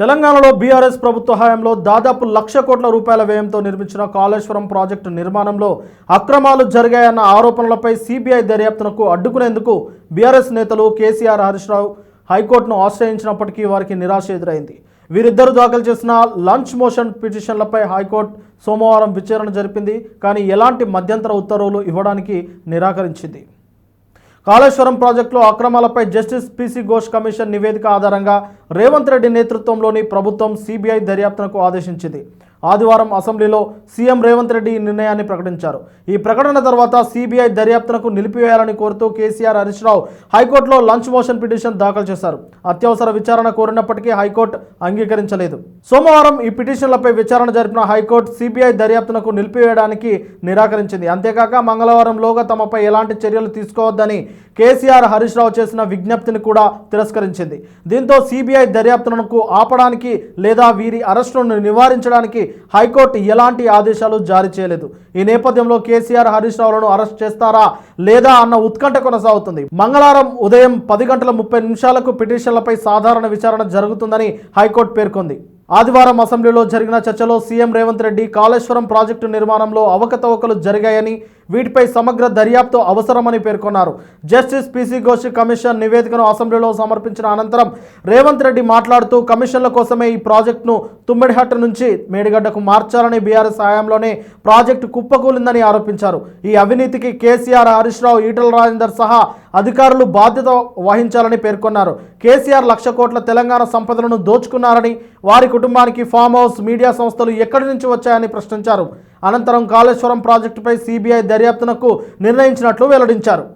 తెలంగాణలో బీఆర్ఎస్ ప్రభుత్వ హయాంలో దాదాపు లక్ష కోట్ల రూపాయల వ్యయంతో నిర్మించిన కాళేశ్వరం ప్రాజెక్టు నిర్మాణంలో అక్రమాలు జరిగాయన్న ఆరోపణలపై సిబిఐ దర్యాప్తునకు అడ్డుకునేందుకు బీఆర్ఎస్ నేతలు కేసీఆర్ హరీష్ రావు హైకోర్టును ఆశ్రయించినప్పటికీ వారికి నిరాశ ఎదురైంది. వీరిద్దరూ దాఖలు చేసిన లంచ్ మోషన్ పిటిషన్లపై హైకోర్టు సోమవారం విచారణ జరిపింది కానీ ఎలాంటి మధ్యంతర ఉత్తర్వులు ఇవ్వడానికి నిరాకరించింది. కాళేశ్వరం ప్రాజెక్టులో అక్రమాలపై justice P C Ghosh commission నివేదిక ఆధారంగా రేవంత్ రెడ్డి నేతృత్వంలోని ప్రభుత్వం సిబిఐ దర్యాప్తునకు ఆదేశించింది. ఆదివారం అసెంబ్లీలో సీఎం రేవంత్ రెడ్డి ఈ నిర్ణయాన్ని ప్రకటించారు. ఈ ప్రకటన తర్వాత సిబిఐ దర్యాప్తునకు నిలిపివేయాలని కోరుతూ కేసీఆర్ హరీష్ రావు హైకోర్టులో లంచ్ మోషన్ పిటిషన్ దాఖలు చేశారు. అత్యవసర విచారణ కోరినప్పటికీ హైకోర్టు అంగీకరించలేదు. సోమవారం ఈ పిటిషన్లపై విచారణ జరిపిన హైకోర్టు సిబిఐ దర్యాప్తునకు నిలిపివేయడానికి నిరాకరించింది. అంతేకాక మంగళవారంలోగా తమపై ఎలాంటి చర్యలు తీసుకోవద్దని కేసీఆర్ హరీష్ రావు చేసిన విజ్ఞప్తిని కూడా తిరస్కరించింది. దీంతో సిబిఐ దర్యాప్తునకు ఆపడానికి లేదా వీరి అరెస్టులను నివారించడానికి హైకోర్టు ఎలాంటి ఆదేశాలు జారీ చేయలేదు. ఈ నేపథ్యంలో కేసీఆర్ హరీష్ రావులను అరెస్ట్ చేస్తారా లేదా అన్న ఉత్కంఠ కొనసాగుతుంది. మంగళవారం ఉదయం పది గంటల ముప్పై నిమిషాలకు పిటిషన్లపై సాధారణ విచారణ జరుగుతుందని హైకోర్టు పేర్కొంది. ఆదివారం అసెంబ్లీలో జరిగిన చర్చలో సీఎం రేవంత్ రెడ్డి కాళేశ్వరం ప్రాజెక్టు నిర్మాణంలో అవకతవకలు జరిగాయని వీటిపై సమగ్ర దర్యాప్తు అవసరమని పేర్కొన్నారు. జస్టిస్ పిసి ఘోష్ కమిషన్ నివేదికను అసెంబ్లీలో సమర్పించిన అనంతరం రేవంత్ రెడ్డి మాట్లాడుతూ కమిషన్ల కోసమే ఈ ప్రాజెక్టును తుమ్మిడిహట్ట నుంచి మేడిగడ్డకు మార్చాలని బీఆర్ఎస్ హయాంలోనే ప్రాజెక్టు కుప్పకూలిందని ఆరోపించారు. ఈ అవినీతికి కేసీఆర్ హరీష్ రావు ఈటల రాజేందర్ సహా అధికారులు బాధ్యత వహించాలని పేర్కొన్నారు. కేసీఆర్ లక్ష కోట్ల తెలంగాణ సంపదలను దోచుకున్నారని వారి కుటుంబానికి ఫామ్ హౌస్ మీడియా సంస్థలు ఎక్కడి నుంచి వచ్చాయని ప్రశ్నించారు. అనంతరం కాళేశ్వరం ప్రాజెక్టుపై సిబిఐ దర్యాప్తునకు నిర్ణయించినట్లు వెల్లడించారు.